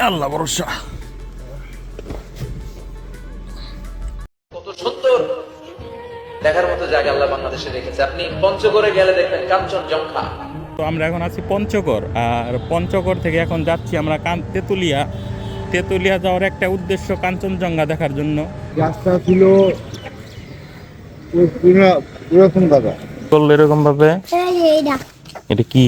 আল্লাহ ভরসা। কত সুন্দর। দেখার মতো জায়গা আল্লাহ বাংলাদেশে রেখেছে। আপনি পঞ্চগড়ে গেলে দেখবেন কাঞ্চনজঙ্ঘা তো আমরা এখন আছি পঞ্চগড় আর পঞ্চগড় থেকে এখন যাচ্ছি আমরা কান তেঁতুলিয়া। তেঁতুলিয়া যাওয়ার একটা উদ্দেশ্য কাঞ্চনজঙ্ঘা দেখার জন্য। গাছটা ছিল পুরো- পুরা- এরকম ভাবে? এটা কি?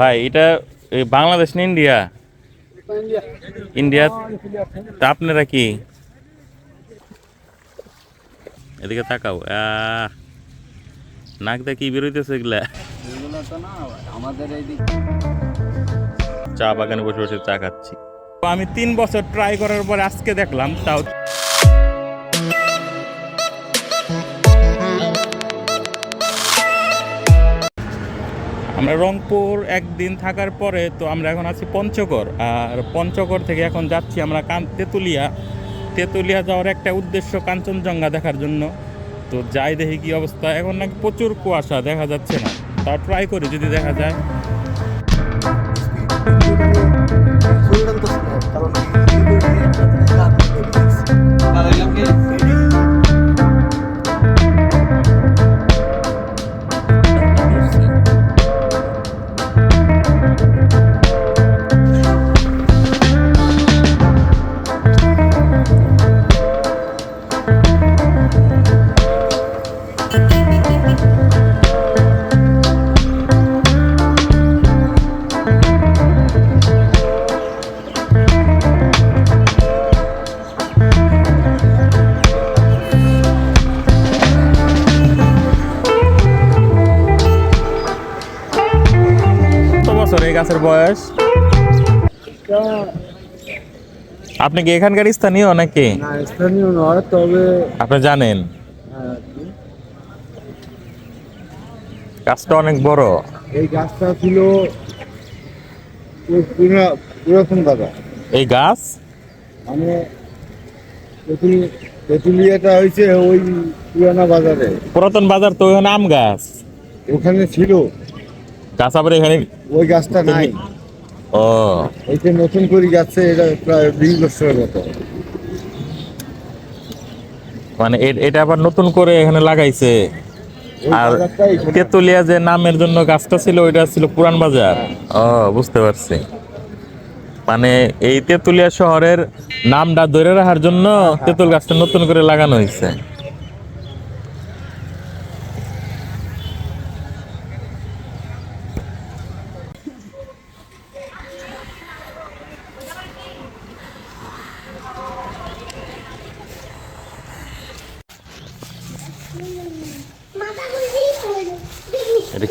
ভাই এটা এই বাংলাদেশ না ইন্ডিয়া? ইন্ডিয়া। তা আপনারা কি? এদিকে তাকাও। আহ, নাক দিয়ে কি বেরোইতেছে এগুলা? চা বাগানে বসে বসে চা খাচ্ছি। আমি তিন বছর ট্রাই করার পর আজকে দেখলাম তাও আমরা রংপুর একদিন থাকার পরে তো আমরা এখন আছি পঞ্চগড় আর পঞ্চগড় থেকে এখন যাচ্ছি আমরা কান তেঁতুলিয়া। তেঁতুলিয়া যাওয়ার একটা উদ্দেশ্য কাঞ্চনজঙ্ঘা দেখার জন্য। তো যাই দেখি কি অবস্থা। এখন নাকি প্রচুর কুয়াশা দেখা যাচ্ছে না। তাও ট্রাই করি যদি দেখা যায়। কত বয়স? আপনি কি এখানকার স্থানীয় নাকি? না স্থানীয় নয় তবে আপনি জানেন? গাছটা অনেক বড়। এই গাছটা ছিল পুরাতন দাদা। এই গাছ? মানে তেঁতুলিয়াটা হয়েছে ওই পুরানা বাজারে। পুরাতন বাজার তো ওখানে আম গাছ। ওখানে ছিল। গাছ আবার এখানে ওই গাছটা নাই। ও। এইটা নতুন করে যাচ্ছে এটা প্রায় বিশ বছরের মতো। মানে এটা আবার নতুন করে এখানে লাগাইছে। আর তেতুলিয়া যে নামের জন্য গাছটা ছিল ওইটা ছিল পুরান বাজার। ও বুঝতে পারছি। মানে এই তেতুলিয়া শহরের নামটা ধরে রাখার জন্য তেঁতুল গাছটা নতুন করে লাগানো হয়েছে।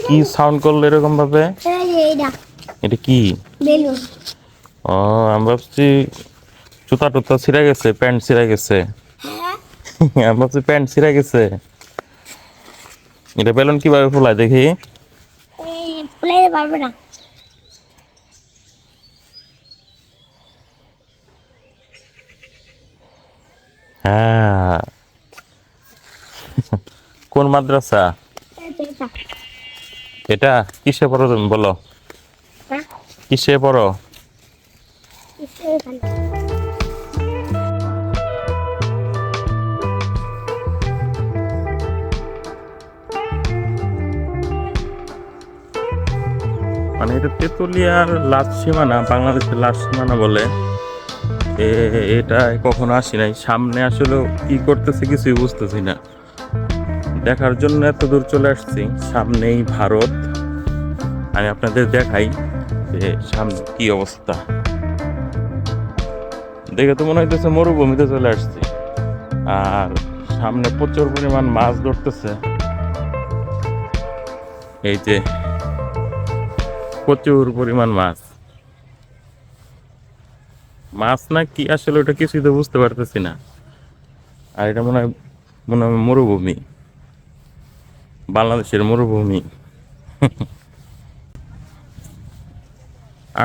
কি সাউন্ড করল এরকম ভাবে? এটা কি? ও আমি ভাবছি জুতা টুতা ছিঁড়ে গেছে প্যান্ট ছিঁড়ে গেছে। হ্যাঁ। আমি ভাবছি প্যান্ট ছিঁড়ে গেছে। এটা বেলুন কীভাবে ফুলায় দেখি? ফুলাইতে পারবে না। হ্যাঁ। কোন মাদ্রাসা? এটা কিসে পড়ো তুমি বলো? হ্যাঁ? কিসে পড়ো? মানে এটা তেতুলিয়ার লাস্ট সীমানা বাংলাদেশের লাস্ট সীমানা বলে। এ- এটা কখনো আসি নাই। সামনে আসলে কি করতেছে কিছুই বুঝতেছি না। দেখার জন্য এত দূর চলে আসছি। সামনেই ভারত। আমি আপনাদের দেখাই যে সামনে কি অবস্থা। দেখে তো মনে হইতেছে মরুভূমিতে চলে আসছি। আর সামনে প্রচুর পরিমাণ মাছ ধরতেছে। এই যে প্রচুর পরিমাণ মাছ। মাছ না কি আসলে ওটা কিছুই তো বুঝতে পারতেছি না। আর এটা মনে হয় মনে হয় মরুভূমি। বাংলাদেশের মরুভূমি।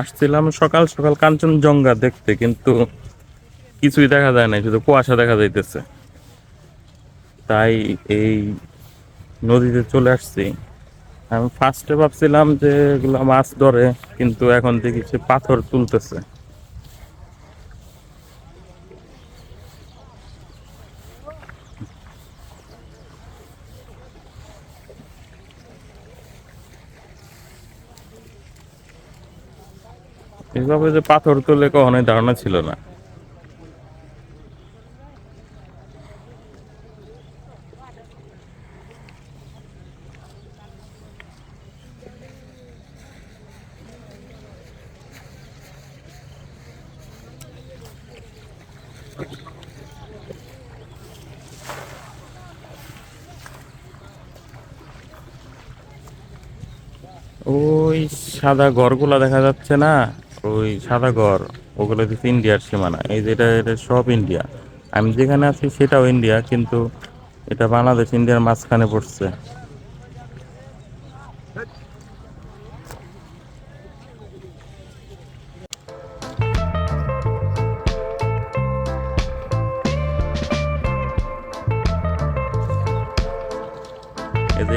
আসছিলাম সকাল সকাল কাঞ্চনজঙ্ঘা দেখতে, কিন্তু কিছুই দেখা যায় না শুধু কুয়াশা দেখা যাইতেছে। তাই এই নদীতে চলে আসছি। আমি ফার্স্টে ভাবছিলাম যে এগুলো মাছ ধরে, কিন্তু এখন দেখি সে পাথর তুলতেছে। এইভাবে যে পাথর তুলে কখনোই ধারণা ছিল না। ওই সাদা ঘরগুলা দেখা যাচ্ছে না। ওই সাদা ঘর, ওগুলো হচ্ছে ইন্ডিয়ার সীমানা, এই যেটা এটা সব ইন্ডিয়া। আমি যেখানে আছি সেটাও ইন্ডিয়া, কিন্তু এটা বাংলাদেশ, ইন্ডিয়ার মাঝখানে পড়ছে।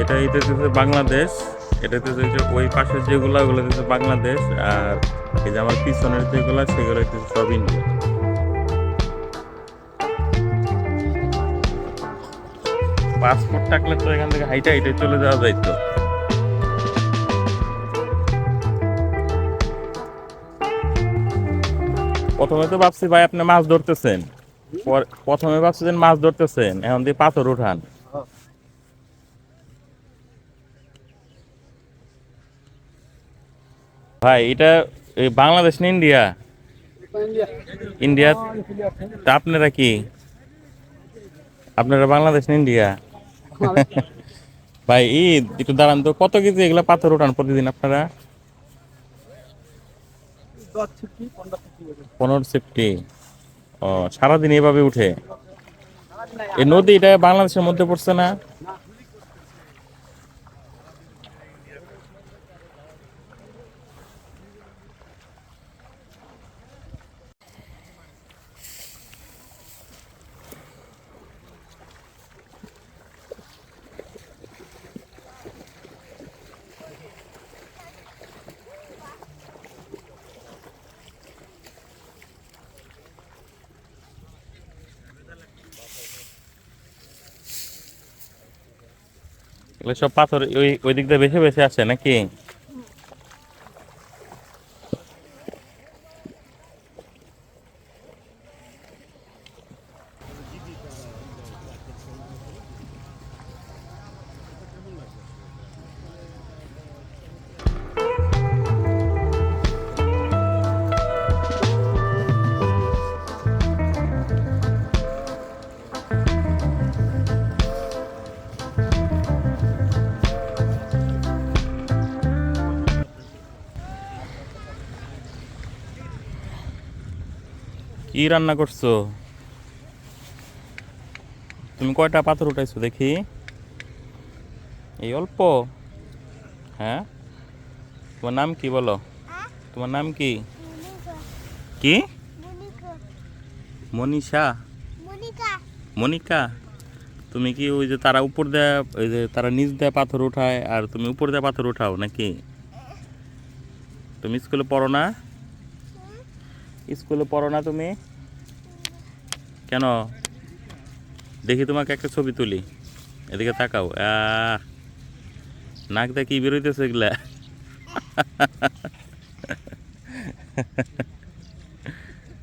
এটা এটা বাংলাদেশ, এটা হচ্ছে ওই পাশের যেগুলো, ওগুলো বাংলাদেশ, আর এই যে আমার পিছনের যেগুলো সেগুলো হচ্ছে সব ইন্ডিয়া। পাসপোর্ট থাকলে তো এখান থেকে হাইটে হাইটে চলে যাওয়া যাইতো। প্রথমে তো ভাবছি, ভাই, আপনি মাছ ধরতেছেন। পর- প্রথমে ভাবছিলেন মাছ ধরতেছেন, এখন দিয়ে পাথর উঠান। ভাই, এটা বাংলাদেশ না ইন্ডিয়া? ইন্ডিয়া। তা আপনারা কি? আপনারা বাংলাদেশ না ইন্ডিয়া? ভাই ই একটু দাঁড়ান তো। কত কেজি এগুলা পাথর উঠান প্রতিদিন আপনারা? পনেরো সেফটি ও সারাদিন এভাবে উঠে? এই নদী এটা বাংলাদেশের মধ্যে পড়ছে না? সব পাথর ওই ওই দিক দিয়ে বেশি বেশি আসে নাকি? কি রান্না করছ? তুমি কয়টা পাথর উঠাইছো দেখি। এই অল্প? হ্যাঁ? তোমার নাম কি বলো? তোমার নাম কি? কি? মনীষা? মনিকা। মনিকা? তুমি কি ওই যে তারা উপর দেয় ওই যে তারা নিচ দেয় পাথর উঠায় আর তুমি উপর দেয় পাথর উঠাও নাকি? তুমি স্কুলে পড়ো না? স্কুলে পড়ো না তুমি? কেন? দেখি তোমাকে একটা ছবি তুলি। এদিকে তাকাও। আহ নাক দিয়ে কি বেরোইতেছে এগুলা?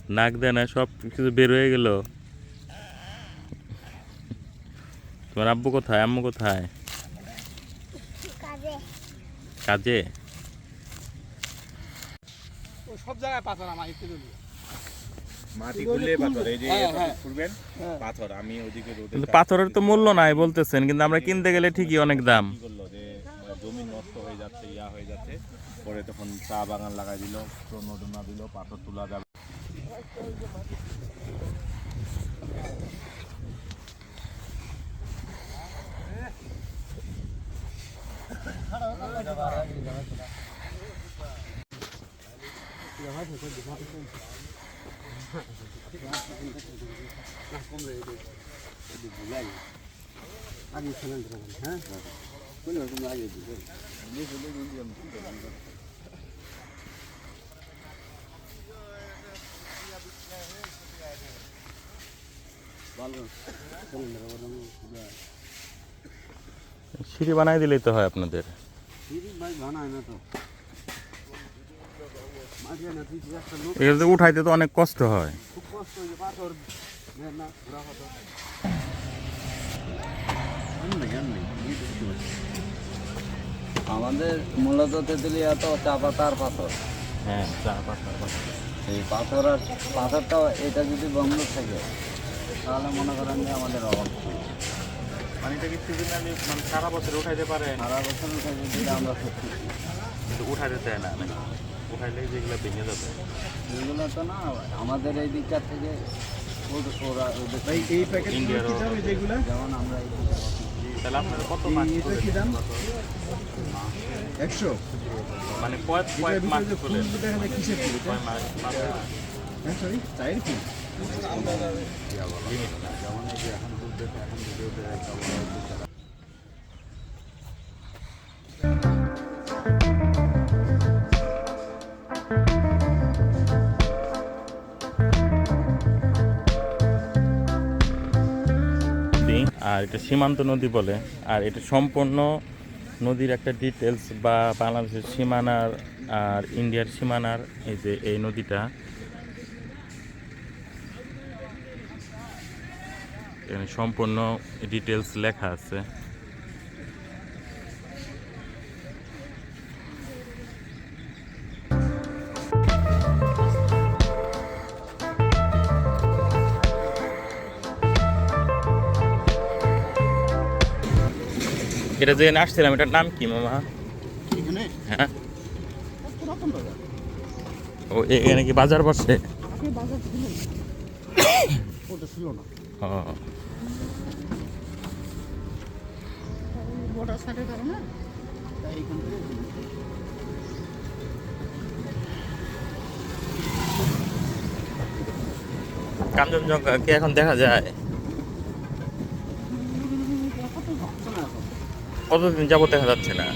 নাক দেয় না সব কিছু বের হয়ে গেল। তোমার আব্বু কোথায়? আম্মু কোথায়? কাজে। কাজে? সব জায়গায় পাথর আমার তেঁতুলিয়া মাটি খুললে পাথর এই যে খুলবেন পাথর পাথরের তো মূল্য নাই বলতেছেন কিন্তু আমরা কিনতে গেলে ঠিকই অনেক দাম যে জমি নষ্ট হয়ে যাচ্ছে ইয়া হয়ে যাচ্ছে পরে তখন চা বাগান লাগাই দিল টোনা দিল পাথর তোলা যাবে হ্যাঁ সিঁড়ি বানাই দিলেই তো হয় আপনাদের। সিঁড়ি বানায় না তো। এগুলো উঠাইতে তো অনেক কষ্ট হয়। পাথর পাথর আমাদের মূলত তেঁতুলিয়া তো চা পাতার পাথর। হ্যাঁ চা পাতা এই পাথর আর পাথরটা এটা যদি বন্ধ থাকে তাহলে মনে করেন যে আমাদের অভাব। পানিটা কি সিজনালি মানে সারা বছর উঠাইতে পারে সারা বছর উঠে যদি আমরা সত্যি কিন্তু উঠাইতে দেয় না উঠাইলে যেগুলো ভেঙে যাবে? এগুলো তো না আমাদের এই দিকটা থেকে ওরা ওদের এই এই প্যাকেট যেগুলো? যেমন আমরা এই তাহলে আপনারা কত মাছ কি দাম? একশো? মানে কয় কয় এটার মাছ যে যায় কিসের ফুল? এটা কয় মাছ মাছ হ্যাঁ সরি আর এটা সীমান্ত নদী বলে। আর এটা সম্পূর্ণ নদীর একটা ডিটেলস বা বাংলাদেশের সীমানার আর ইন্ডিয়ার সীমানার এই যে, এই নদীটা। এখানে সম্পূর্ণ ডিটেলস লেখা আছে। এটা যে আসছিলাম এটার নাম কি মামা? হ্যাঁ। ও এখানে কি বাজার বসে? কাঞ্চনজঙ্ঘা কি এখন দেখা যায়? কতদিন যাবত দেখা যাচ্ছে না।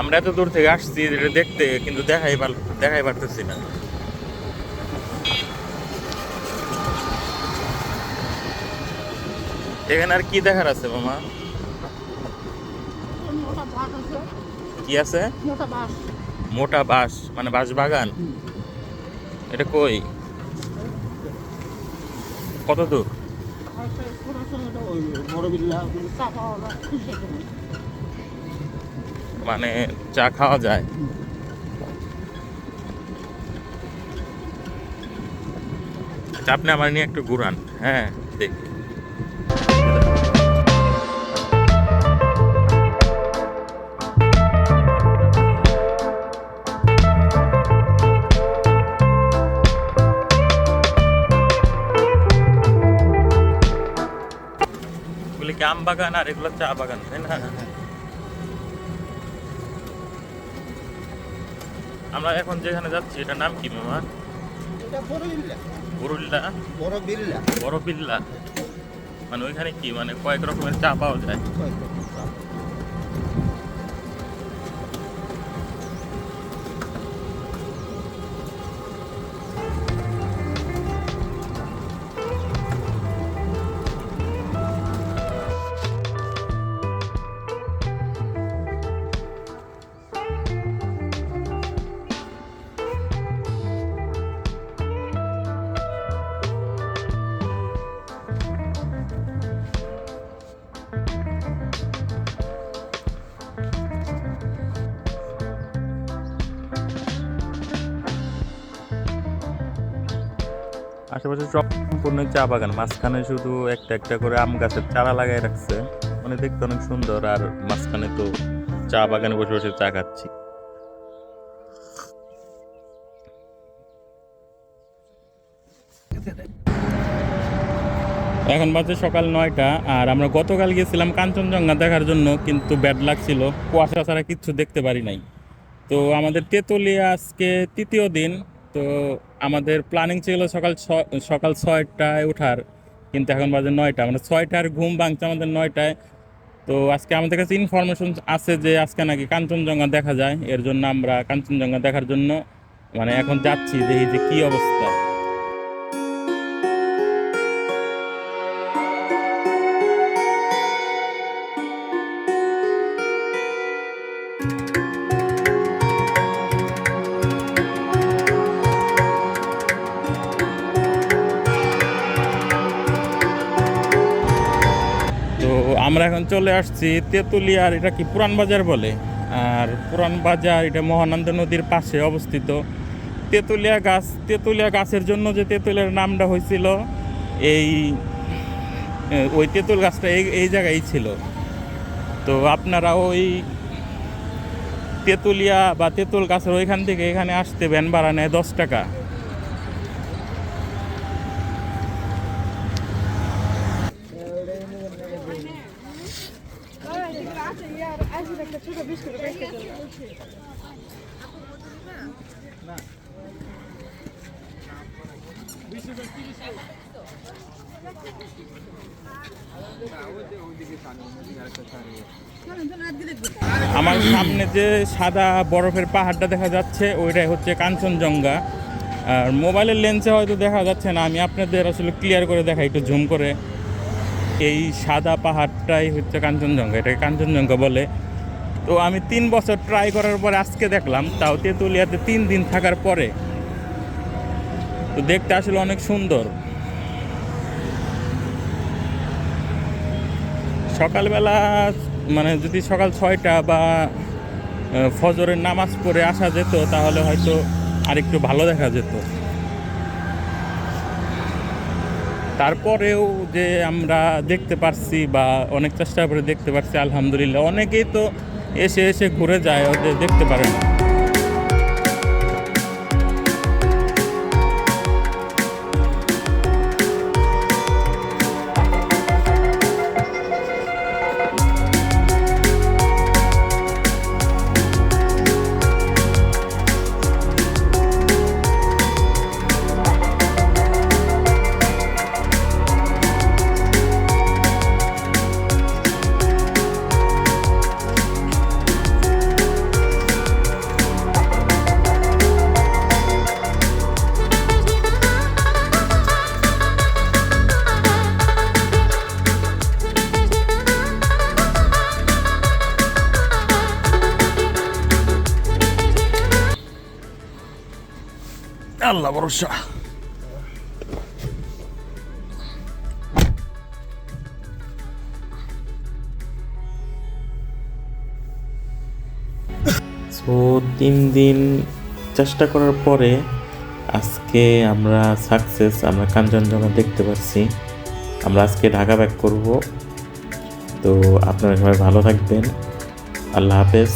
আমরা এত দূর থেকে আসছি এটা দেখতে কিন্তু দেখাই দেখাই পারতেছি না। এখানে আর কি দেখার আছে মামা? কি আছে? মোটা বাঁশ মানে বাঁশ বাগান? এটা কই? কত দূর? মানে চা খাওয়া যায়। আচ্ছা আপনি আমার নিয়ে একটু ঘুরান। হ্যাঁ দেখি। কি আম বাগান আর এগুলো চা বাগান তাই না? আমরা এখন যেখানে যাচ্ছি এটার নাম কি মামা? এটা বড় বিল্লা গরুল্লা বড় বিল্লা বড় বিল্লা মানে ওইখানে কি মানে কয়েক রকমের চা পাওয়া যায়? আশেপাশে সম্পূর্ণ চা বাগান, মাঝখানে শুধু একটা একটা করে আম গাছের চারা লাগাই রাখছে। মানে দেখতে অনেক সুন্দর, আর মাঝখানে তো চা বাগানে বসে বসে চা খাচ্ছি। এখন বাজে সকাল নয়টা, আর আমরা গতকাল গেছিলাম কাঞ্চনজঙ্ঘা দেখার জন্য, কিন্তু ব্যাড লাগছিল কুয়াশা ছাড়া কিচ্ছু দেখতে পারি নাই। তো আমাদের তেঁতুলিয়া আজকে তৃতীয় দিন। তো আমাদের প্ল্যানিং ছিল সকাল ছ- সকাল ছয়টায় ওঠার কিন্তু এখন বাজে নয়টা। মানে ছয়টার ঘুম ভাঙছে আমাদের নয়টায়। তো আজকে আমাদের কাছে ইনফরমেশন আছে যে আজকে নাকি কাঞ্চনজঙ্ঘা দেখা যায়। এর জন্য আমরা কাঞ্চনজঙ্ঘা দেখার জন্য মানে এখন যাচ্ছি যে এই যে কী অবস্থা। চলে আসছি তেঁতুলিয়ার, এটা কি পুরান বাজার বলে? আর পুরান বাজার এটা মহানন্দ নদীর পাশে অবস্থিত। তেঁতুলিয়া গাছ, তেঁতুলিয়া গাছের জন্য যে তেঁতুলিয়ার নামটা হয়েছিল, এই ওই তেঁতুল গাছটা এই এই জায়গায় ছিল। তো আপনারা ওই তেঁতুলিয়া বা তেঁতুল গাছের ওইখান থেকে এখানে আসতে ভ্যান ভাড়া নেয় দশ টাকা আমার সামনে যে সাদা বরফের পাহাড়টা দেখা যাচ্ছে, ওইটাই হচ্ছে কাঞ্চনজঙ্ঘা। আর মোবাইলের লেন্সে হয়তো দেখা যাচ্ছে না, আমি আপনাদের আসলে ক্লিয়ার করে দেখাই, একটু জুম করে। এই সাদা পাহাড়টাই হচ্ছে কাঞ্চনজঙ্ঘা, এটাকে কাঞ্চনজঙ্ঘা বলে। তো আমি তিন বছর ট্রাই করার পরে আজকে দেখলাম, তাও তেঁতুলিয়াতে তিন দিন থাকার পরে। তো দেখতে আসলে অনেক সুন্দর। সকালবেলা মানে যদি সকাল ছয়টা বা ফজরের নামাজ পড়ে আসা যেত, তাহলে হয়তো আরেকটু ভালো দেখা যেত। তারপরেও যে আমরা দেখতে পারছি বা অনেক চেষ্টা করে দেখতে পারছি, আলহামদুলিল্লাহ, অনেকেই তো এসে এসে ঘুরে যায়, ওদের দেখতে পারে না। আল্লাহ ভরসা। সো তিন দিন চেষ্টা করার পরে আজকে আমরা সাকসেস আমরা কাঞ্চনজঙ্ঘা দেখতে পাচ্ছি। আমরা আজকে ঢাকা ব্যাক করব। তো আপনারা সবাই ভালো থাকবেন। আল্লাহ হাফেজ।